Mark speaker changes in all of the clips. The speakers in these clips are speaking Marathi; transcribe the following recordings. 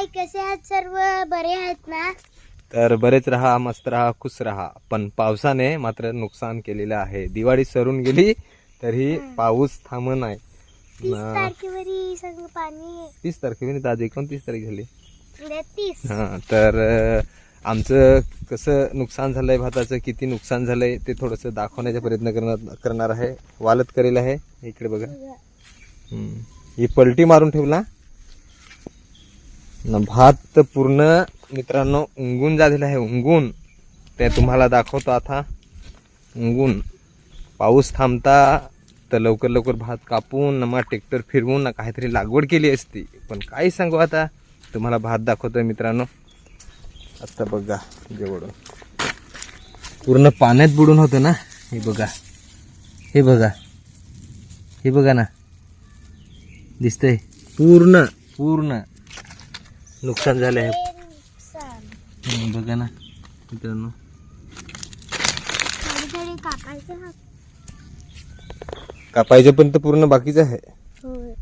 Speaker 1: हाय कसे आहात सर्व? बरे आहेत ना?
Speaker 2: तर बरेच राहा मस्त राहा खुश राहा. पण पावसाने मात्र नुकसान केलेलं आहे. दिवाळी सरून गेली तरी पाऊस थांब नाही.
Speaker 1: तीस
Speaker 2: ना-
Speaker 1: तारखेवर सगळं पाणी
Speaker 2: तीस तारखेपर्यंत आज एकोणतीस तारीख झाली.
Speaker 1: तीस.
Speaker 2: हां तर अं, आमचं कसं नुकसान झालंय भाताचं किती नुकसान झालंय ते थोडंसं दाखवण्याचा प्रयत्न करणार करणार आहे. वालत करेल आहे. इकडे बघा. हम्म. ही पलटी मारून ठेवला. न भात तर पूर्ण मित्रांनो उंगून झालेला आहे उंगून. ते तुम्हाला दाखवतो आता. उंगून. पाऊस थांबता तर लवकर लवकर भात कापून न मग ट्रॅक्टर फिरवून ना काहीतरी लागवड केली असती. पण काय सांगू आता? तुम्हाला भात दाखवतोय मित्रांनो. आता बघा जेवढं. पूर्ण पाण्यात बुडून होतं ना? हे बघा. हे बघा. हे बघा ना. दिसतंय. पूर्ण. पूर्ण. नुकसान झालं आहे बघा ना मित्रांनो.
Speaker 1: कापायचं
Speaker 2: पण तर पूर्ण बाकीचं आहे.
Speaker 1: होय.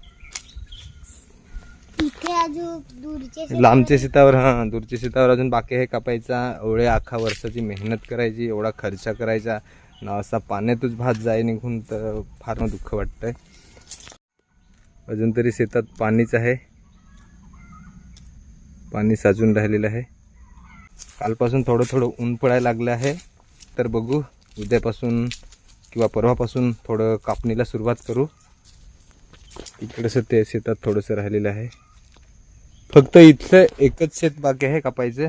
Speaker 1: इथे अजून दूरचे शेत-
Speaker 2: लांबच्या शेतावर हा दूरच्या शेतावर अजून बाकी आहे कापायचा. एवढ्या अख्खा वर्षाची मेहनत करायची एवढा खर्च करायचा. ना असा पाण्यातच भात जाय निघून तर फार दुःख वाटतंय. अजून तरी शेतात पाणीच आहे. पाणी साचून राहिलेलं आहे. कालपासून थोडं थोडं ऊन पडायला लागलं आहे. तर बघू उद्यापासून किंवा परवापासून थोडं कापणीला सुरुवात करू. इकडंसं ते शेतात थोडंसं राहिलेलं आहे. फक्त इथलं एकच शेत बाकी आहे कापायचं.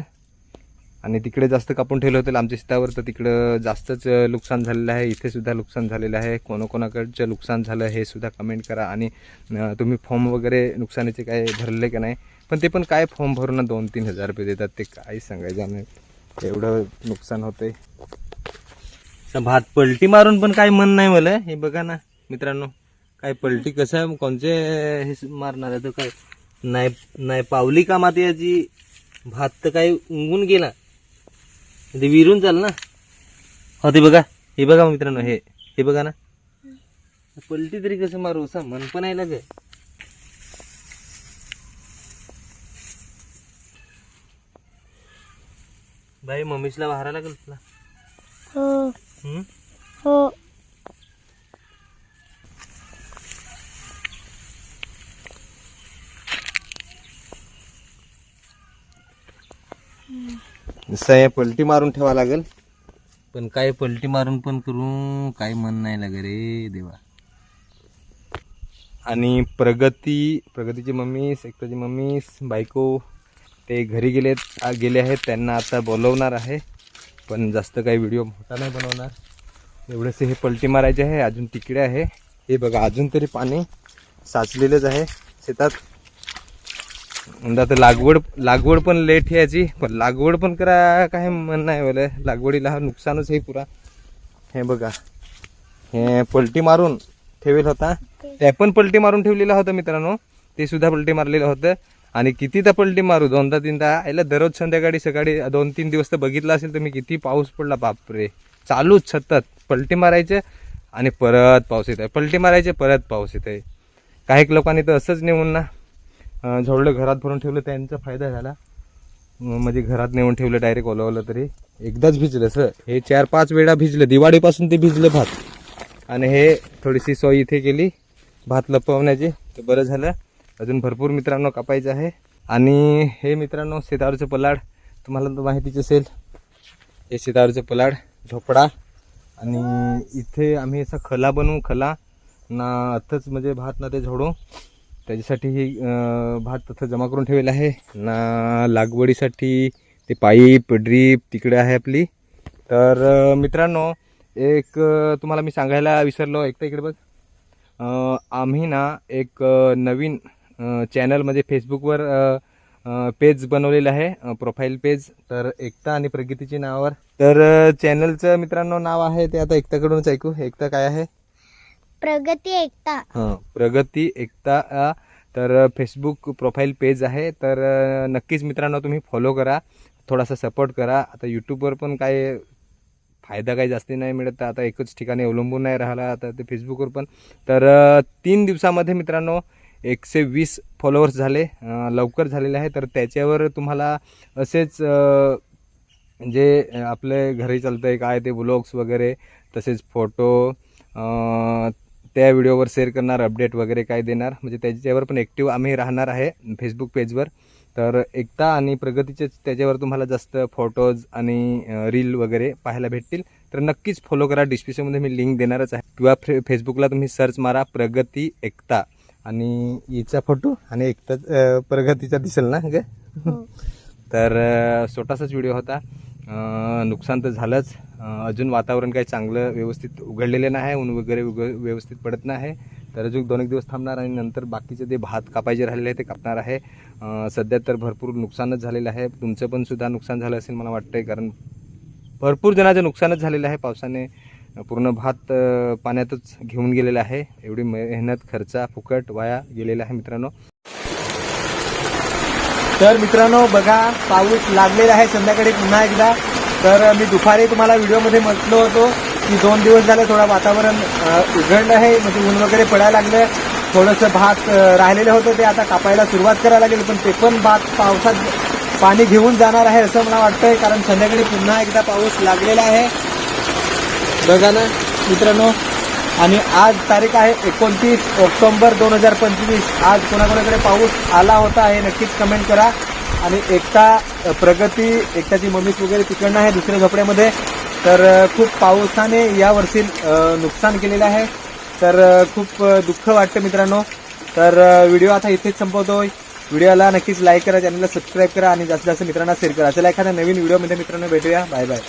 Speaker 2: आणि तिकडे जास्त कापून ठेवलं होतं आमच्या शेतावर तर तिकडं जास्तच नुकसान झालेलं आहे. इथे सुद्धा नुकसान झालेलं आहे. कोणाकोणाकडचं नुकसान झालं हे सुद्धा कमेंट करा. आणि तुम्ही फॉर्म वगैरे नुकसानीचे काय भरले का नाही? पण ते पण काय फॉर्म भरून दोन तीन हजार रुपये देतात ते काही सांगायचं नाही. एवढं नुकसान होते भात पलटी मारून पण काय मन नाही मला. हे बघा ना मित्रांनो. काय पलटी कसं कोणचे हे मारणार आहे तर काय? नाही नाही पावली का माती याची? भात तर काय उंगून गेला. ते विरून चाल ना. हो ते बघा. हे बघा मित्रांनो हे. हे बघा ना. पलटी तरी कसं मारू असं मन पण आहे लागे बाई मम्मीसला बाहेर लागेल तुला.
Speaker 1: हो.
Speaker 2: हम्म?
Speaker 1: हो.
Speaker 2: आहे पलटी मारून ठेवा लागेल. पण काय पलटी मारून पण करू काय मन नाही लागे रे देवा. आणि प्रगती प्रगतीची मम्मी सेक्टरची मम्मी बायको ते घरी गेले गेले आहेत त्यांना आता बोलवणार आहे. पण जास्त काही व्हिडिओ मोठा नाही बनवणार. एवढंसे हे पलटी मारायचे आहे अजून तिकडे आहे. हे बघा अजून तरी पाणी साचलेलंच आहे. शेतात म्हणजे आता लागवड लागवड पण लेट यायची पण लागवड पण करा काय म्हण नाही बोले लागवडीला हा नुकसानच आहे पुरा. हे बघा. हे पलटी मारून ठेवेल होता. ते पण पलटी मारून ठेवलेला होता मित्रांनो. ते सुद्धा पलटी मारलेलं होतं. आणि कितीदा पलटी मारू? दोनदा तीनदा. याला दररोज संध्याकाळी सकाळी दोन तीन दिवस तर बघितलं असेल तर मी किती पाऊस पडला बापरे. चालूच सतत. पलटी मारायचे आणि परत पाऊस येत आहे पलटी मारायचे परत पाऊस येत आहे काही लोकांनी तर असंच नेऊन ना. झोडलं घरात भरून ठेवलं त्यांचा फायदा झाला. म्हणजे घरात नेऊन ठेवलं डायरेक्ट ओलावलं तरी. एकदाच भिजलं सर हे चार पाच वेळा भिजलं दिवाळीपासून ते भिजलं भात. आणि हे थोडीशी सोय इथे केली भात लपवण्याची. तर बरं झालं. अजून भरपूर मित्रांनो कापायचं आहे. आणि हे मित्रांनो शेतावरचं पलाड. तुम्हाला तर माहितीच असेल हे शेतावरचं पलाड झोपडा. आणि इथे आम्ही असा खला बनवू खला. ना आत्ताच म्हणजे भात ना ते झोडू. त्याच्यासाठी ही भात तसं जमा करून ठेवलेलं आहे. ना लागवडीसाठी ते पाईप ड्रीप तिकडे आहे आपली. तर मित्रांनो एक तुम्हाला मी सांगायला विसरलो. एक तर इकडे बघ. आम्ही ना एक नवीन चॅनल म्हणजे फेसबुकवर पेज बनवलेलं आहे प्रोफाईल पेज तर एकता आणि प्रगतीची नावावर. तर चॅनलचं मित्रांनो नाव आहे ते आता एकताकडूनच ऐकू. एकता काय आहे?
Speaker 1: प्रगती एकता.
Speaker 2: हां प्रगती एकता तर फेसबुक प्रोफाईल पेज आहे. तर नक्कीच मित्रांनो तुम्ही फॉलो करा. थोडासा सपोर्ट करा. आता यूट्यूबवर पण काय फायदा काही जास्ती नाही मिळत. तर आता एकच ठिकाणी अवलंबून नाही राहिला. आता ते फेसबुकवर पण. तर तीन दिवसामध्ये मित्रांनो एकशे वीस फॉलोअर्स झाले. लवकर झालेले आहे. तर त्याच्यावर तुम्हाला असेच जे म्हणजे, आपले घरी चालतं आहे काय ते ब्लॉग्स वगैरे तसेच फोटो त्या व्हिडिओवर शेअर करणार अपडेट वगैरे काय देणार. म्हणजे त्याच्यावर पण ॲक्टिव्ह आम्ही राहणार आहे फेसबुक पेजवर तर एकता आणि प्रगतीचेच त्याच्यावर तुम्हाला जास्त फोटोज आणि रील वगैरे पाहायला भेटतील. तर नक्कीच फॉलो करा. डिस्क्रिप्शनमध्ये मी लिंक देणारच आहे. किंवा फे फेसबुकला तुम्ही सर्च मारा प्रगती एकता. आणि हिचा फोटो आणि एकता प्रगतीचा दिसेल ना ग
Speaker 1: हो.
Speaker 2: तर छोटासाच व्हिडिओ होता. नुकसान तर झालंच. अजून वातावरण काही चांगलं व्यवस्थित उघडलेलं नाही ऊन वगैरे उग व्यवस्थित पडत नाही. तर अजून दोन एक दिवस थांबणार आणि नंतर बाकीचे जे भात कापायचे राहिलेले आहे ते कापणार आहे. सध्या तर भरपूर नुकसानच झालेलं आहे. तुमचं पण सुद्धा नुकसान झालं असेल मला वाटतंय कारण भरपूर जणाचं नुकसानच झालेलं आहे. पावसाने पूर्ण भात पाण्यातच घेऊन गेलेला आहे. एवढी मेहनत खर्चा फुकट वाया गेलेला आहे मित्रांनो. तर मित्रांनो बघा पाऊस लागलेला आहे संध्याकाळी पुन्हा एकदा. तर मी दुपारी तुम्हाला व्हिडिओमध्ये म्हटलो होतो की दोन दिवस झाले थोडं वातावरण उघडलं आहे म्हणजे ऊन वगैरे पडायला लागलं. थोडंसं भात राहिलेलं होतं ते आता कापायला सुरुवात करायला लागेल पण ते पण भात पावसात पाणी घेऊन जाणार आहे असं मला वाटतंय कारण संध्याकाळी पुन्हा एकदा पाऊस लागलेला आहे. बघा ना मित्रांनो आणि आज तारीख आहे एकोणतीस ऑक्टोंबर दोन हजार पंचवीस. आज कोणाकोणाकडे पाऊस आला होता हे नक्कीच कमेंट करा. आणि एकता प्रगती एकताची मम्मीच वगैरे तिकडनं आहे दुसऱ्या झोपड्यामध्ये. तर खूप पावसाने यावर्षी नुकसान केलेलं आहे. तर खूप दुःख वाटतं मित्रांनो. तर व्हिडिओ आता इथेच संपवतो व्हिडिओला नक्कीच लाईक करा चॅनलला सबस्क्राईब करा आणि जास्तीत जास्त मित्रांना शेअर करा. चला एखाद्या नवीन व्हिडिओमध्ये मित्रांनो भेटूया. Bye bye